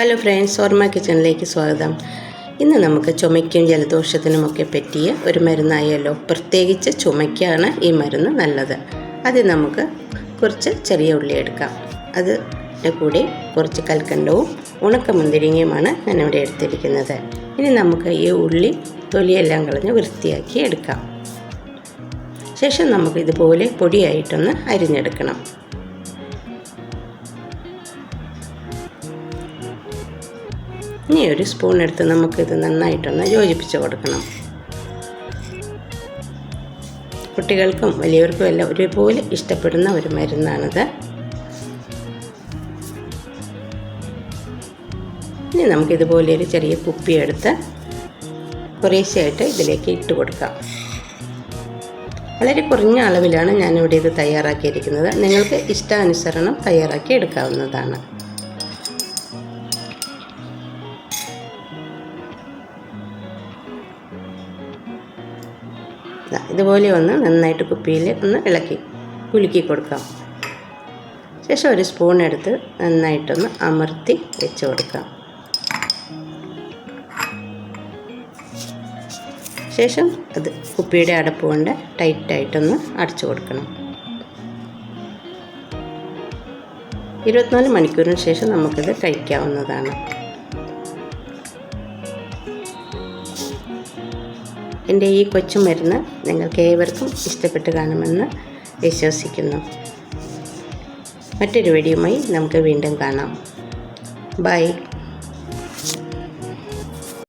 Hello friends ഓർമ്മ കിച്ചണിലേക്ക് സ്വാഗതം. ഇന്ന് നമുക്ക് ചുമയ്ക്കും ജലദോഷത്തിനുമൊക്കെ പറ്റിയ ഒരു മരുന്നായല്ലോ. പ്രത്യേകിച്ച് ചുമയ്ക്കാണ് ഈ മരുന്ന് നല്ലത്. ആദ്യം നമുക്ക് കുറച്ച് ചെറിയ ഉള്ളി എടുക്കാം. അതിന്റെ കൂടി കുറച്ച് കൽക്കണ്ടവും ഉണക്കമുന്തിരിങ്ങയുമാണ് ഞാനിവിടെ എടുത്തിരിക്കുന്നത്. ഇനി നമുക്ക് ഈ ഉള്ളി തൊലിയെല്ലാം കളഞ്ഞ് വൃത്തിയാക്കി എടുക്കാം. ശേഷം നമുക്ക് ഇതുപോലെ പൊടിയായിട്ടൊന്ന് അരിഞ്ഞെടുക്കണം. ഇനി ഒരു സ്പൂൺ എടുത്ത് നമുക്കിത് നന്നായിട്ടൊന്ന് യോജിപ്പിച്ച് കൊടുക്കണം. കുട്ടികൾക്കും വലിയവർക്കും എല്ലാം ഒരുപോലെ ഇഷ്ടപ്പെടുന്ന ഒരു മരുന്നാണിത്. ഇനി നമുക്കിതുപോലെ ഒരു ചെറിയ കുപ്പി എടുത്ത് കുറേശ്ശെയായിട്ട് ഇതിലേക്ക് ഇട്ട് കൊടുക്കാം. വളരെ കുറഞ്ഞ അളവിലാണ് ഞാനിവിടെ ഇത് തയ്യാറാക്കിയിരിക്കുന്നത്. നിങ്ങൾക്ക് ഇഷ്ടാനുസരണം തയ്യാറാക്കി എടുക്കാവുന്നതാണ്. ഇതുപോലെ ഒന്ന് നന്നായിട്ട് കുപ്പിയിൽ ഒന്ന് ഇളക്കി കുലുക്കി കൊടുക്കാം. ശേഷം ഒരു സ്പൂൺ എടുത്ത് നന്നായിട്ടൊന്ന് അമർത്തി വെച്ച് കൊടുക്കാം. ശേഷം അത് കുപ്പിയുടെ അടപ്പ് കൊണ്ട് ടൈറ്റായിട്ടൊന്ന് അടച്ചു കൊടുക്കണം. ഇരുപത്തിനാല് മണിക്കൂറിന് ശേഷം നമുക്കിത് കഴിക്കാവുന്നതാണ് എന്റെ ഈ കൊച്ചു മരുന്ന് നിങ്ങൾക്ക് ഏവർക്കും ഇഷ്ടപ്പെട്ട് കാണുമെന്ന് വിശ്വസിക്കുന്നു. മറ്റൊരു വീഡിയോയുമായി നമുക്ക് വീണ്ടും കാണാം. ബൈ.